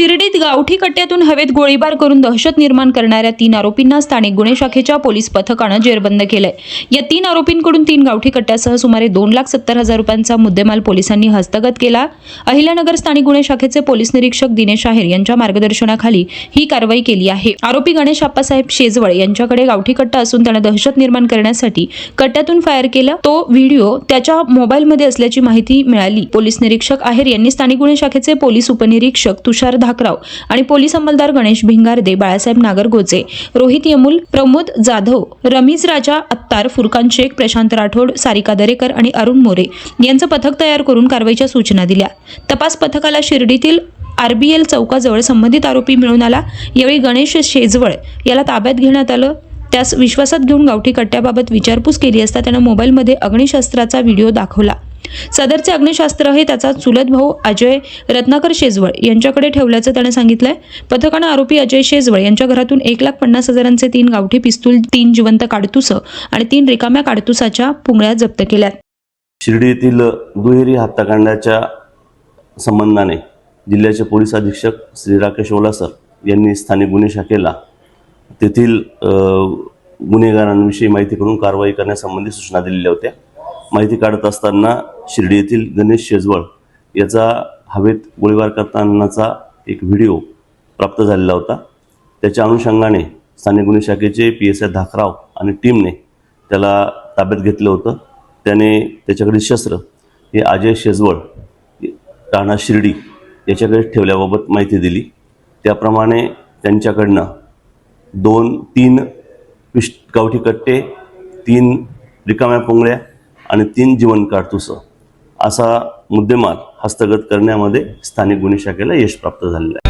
शिर्डीत गावठी कट्ट्यातून हवेत गोळीबार करून दहशत निर्माण करणाऱ्या तीन आरोपींना स्थानिक गुन्हे शाखेच्या पोलीस पथकानं जेरबंद केलंय. या तीन आरोपींकडून तीन गावठी कट्ट्यासह सुमारे दोन लाख सत्तर हजार रुपयांचा मुद्देमाल पोलिसांनी हस्तगत केला. अहिल्यानगर स्थानिक गुन्हे शाखेचे पोलीस निरीक्षक दिनेश आहेर यांच्या मार्गदर्शनाखाली ही कारवाई केली आहे. आरोपी गणेश आप्पासाहेब शेजवळ यांच्याकडे गावठी कट्टा असून त्यानं दहशत निर्माण करण्यासाठी कट्ट्यातून फायर केला. तो व्हिडिओ त्याच्या मोबाईलमध्ये असल्याची माहिती मिळाली. पोलीस निरीक्षक आहेर यांनी स्थानिक गुन्हे शाखेचे पोलीस उपनिरीक्षक तुषार धाकराव आणि पोलीस अंमलदार गणेश भिंगारदे बाळासाहेब नागरगोजे रोहित यमुल प्रमोद जाधव रमीज राजा अत्तार फुरकान शेख प्रशांत राठोड सारिका दरेकर आणि अरुण मोरे यांचं पथक तयार करून कारवाईच्या सूचना दिल्या. तपास पथकाला शिर्डीतील आरबीएल चौकाजवळ संबंधित आरोपी मिळून आला. यावेळी गणेश शेजवळ याला ताब्यात घेण्यात आलं. त्यास विश्वासात घेऊन गावठी कट्ट्याबाबत विचारपूस केली असता त्यानं मोबाईलमध्ये अग्निशस्त्राचा व्हिडिओ दाखवला. सदरचे अग्निशास्त्र हे त्याचा चुलत भाऊ अजय रत्नाकर शेजवळ यांच्याकडे ठेवल्याचं त्याने सांगितलंय. पथकानं आरोपी अजय शेजवळ यांच्या घरातून एक लाख पन्नास हजारांचे तीन गावठी पिस्तूल तीन जिवंत काडतुसं आणि तीन रिकाम्या काडतुसाच्या पुंगळ्या जप्त केल्यात. शिर्डी येथील दुहेरी हत्याकांडाच्या संबंधाने जिल्ह्याचे पोलीस अधीक्षक श्री राकेश ओलासर यांनी स्थानिक गुन्हे शाखेला तेथील गुन्हेगारांविषयी माहिती करून कारवाई करण्यासंबंधी सूचना दिलेल्या होत्या. माहिती काढत असताना शिर्डी येथील गणेश शेजवळ याचा हवेत गोळीबार करतानाचा एक व्हिडिओ प्राप्त झालेला होता. त्याच्या अनुषंगाने स्थानिक गुन्हे शाखेचे पी एस आय धाकराव आणि टीमने त्याला ताब्यात घेतलं होतं. त्याने त्याच्याकडे शस्त्र हे अजय शेजवळ राणा शिर्डी याच्याकडे ठेवल्याबाबत माहिती दिली. त्याप्रमाणे त्यांच्याकडनं दोन तीन पिश गावठी कट्टे तीन रिकाम्या पुंगळ्या आणि तीन जीवन काडतुसं असा मुद्देमाल हस्तगत करण्यामध्ये स्थानिक गुन्हे शाखेला यश प्राप्त झालेलं आहे.